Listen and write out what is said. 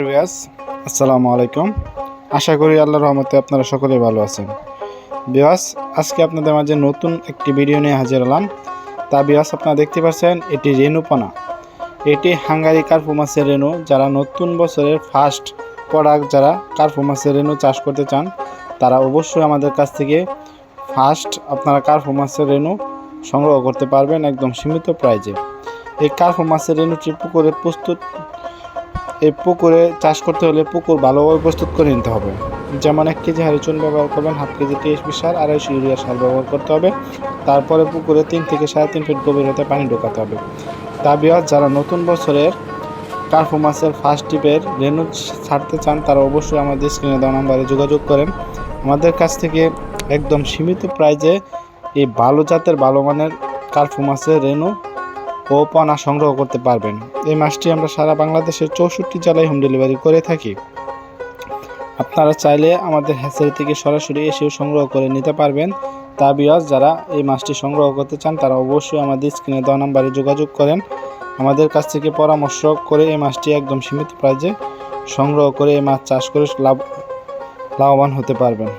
রিয়াজ আসসালামু আলাইকুম। আশা করি আল্লাহর রহমতে আপনারা সকলেই ভালো আছেন। বিয়াস আজকে আপনাদের মাঝে নতুন একটি ভিডিও নিয়ে হাজির হলাম। তা বিয়াস আপনারা দেখতে পাচ্ছেন, এটি রেণুপনা। এটি হাঙ্গারি কার্পু মাছের রেণু। যারা নতুন বছরের ফার্স্ট প্রোডাক্ট যারা কার্পু মাছের রেণু চাষ করতে চান, তারা অবশ্যই আমাদের কাছ থেকে ফার্স্ট আপনারা কার্পু মাছের রেণু সংগ্রহ করতে পারবেন একদম সীমিত প্রাইজে এই কার্পু মাছের রেণুটি পুকুরে প্রস্তুত এই পুকুরে চাষ করতে হলে পুকুর ভালোভাবে প্রস্তুত করে নিতে হবে। যেমন এক কেজি হাড়ি চুন ব্যবহার করবেন, হাফ কেজি টিএসপি সার, আড়াইশো ইউরিয়া সার ব্যবহার করতে হবে। তারপরে পুকুরে তিন থেকে সাড়ে তিন ফিট গভীরতা পানি ঢোকাতে হবে। তা বিয়ার যারা নতুন বছরের কার্ফু মাছের ফার্স্ট টিপের রেনু ছাড়তে চান, তারা অবশ্যই আমাদের স্ক্রিনে দেওয়া নাম্বারে যোগাযোগ করেন। আমাদের কাছ থেকে একদম সীমিত প্রাইজে এই ভালো জাতের, ভালো মানের কার্ফু মাছের রেনু ও পনা সংগ্রহ করতে পারবেন। এই মাছটি আমরা সারা বাংলাদেশের চৌষট্টি জেলায় হোম ডেলিভারি করে থাকি। আপনারা চাইলে আমাদের হ্যাচারি থেকে সরাসরি এসেও সংগ্রহ করে নিতে পারবেন। তা বিয়াস, যারা এই মাছটি সংগ্রহ করতে চান, তারা অবশ্যই আমাদের স্ক্রিনে দেওয়া নাম্বারে যোগাযোগ করেন। আমাদের কাছ থেকে পরামর্শ করে এই মাছটি একদম সীমিত প্রাইজে সংগ্রহ করে এই মাছ চাষ করে লাভ লাভবান হতে পারবেন।